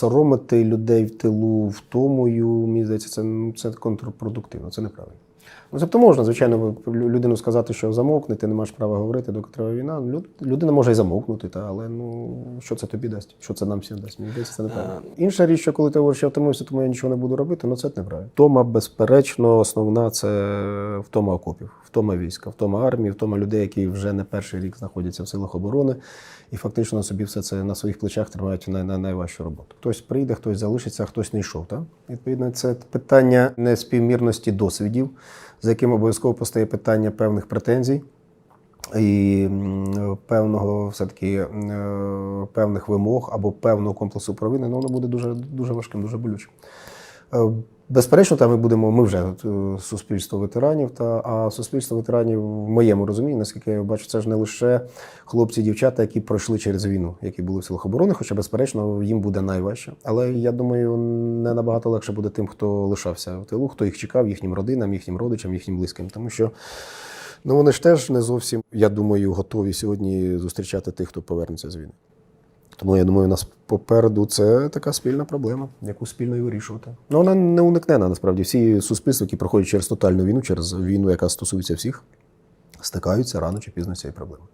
соромити людей в тилу втомою, мені здається, це, ну, це контрпродуктивно, це неправильно. Ну, тобто можна, звичайно, лю- людину сказати, що замовкни, ти не маєш права говорити, доки триває війна. Лю- Людина може і замовкнути, та, але ну, що це тобі дасть? Що це нам всім дасть? Мені здається, це неправильно. Інша річ, що коли ти говориш, я втомився, тому я нічого не буду робити, ну це неправильно. Втома, безперечно, основна це втома окопів, втома війська, втома армії, втома людей, які вже не перший рік знаходяться в силах оборони і фактично на собі все це на своїх плечах тримають най, най, найважчу роботу. Хтось прийде, хтось залишиться, а хтось не йшов. Так? Відповідно, це питання неспівмірності досвідів, за яким обов'язково постає питання певних претензій. І певного все-таки е, певних вимог або певного комплексу провини, ну воно буде дуже, дуже важким, дуже болючим. Е, Безперечно, там ми будемо, ми вже е, суспільство ветеранів, та, а суспільство ветеранів в моєму розумінні, наскільки я бачу, це ж не лише хлопці, дівчата, які пройшли через війну, які були в силах оборони, хоча, безперечно, їм буде найважче. Але я думаю, не набагато легше буде тим, хто лишався в тилу, хто їх чекав, їхнім родинам, їхнім родичам, їхнім близьким. Тому що ну, вони ж теж не зовсім, я думаю, готові сьогодні зустрічати тих, хто повернеться з війни. Тому я думаю, у нас попереду це така спільна проблема, яку спільно і вирішувати. Ну вона не уникнена насправді. Всі суспільства, які проходять через тотальну війну, через війну, яка стосується всіх, стикаються рано чи пізно цією проблемою.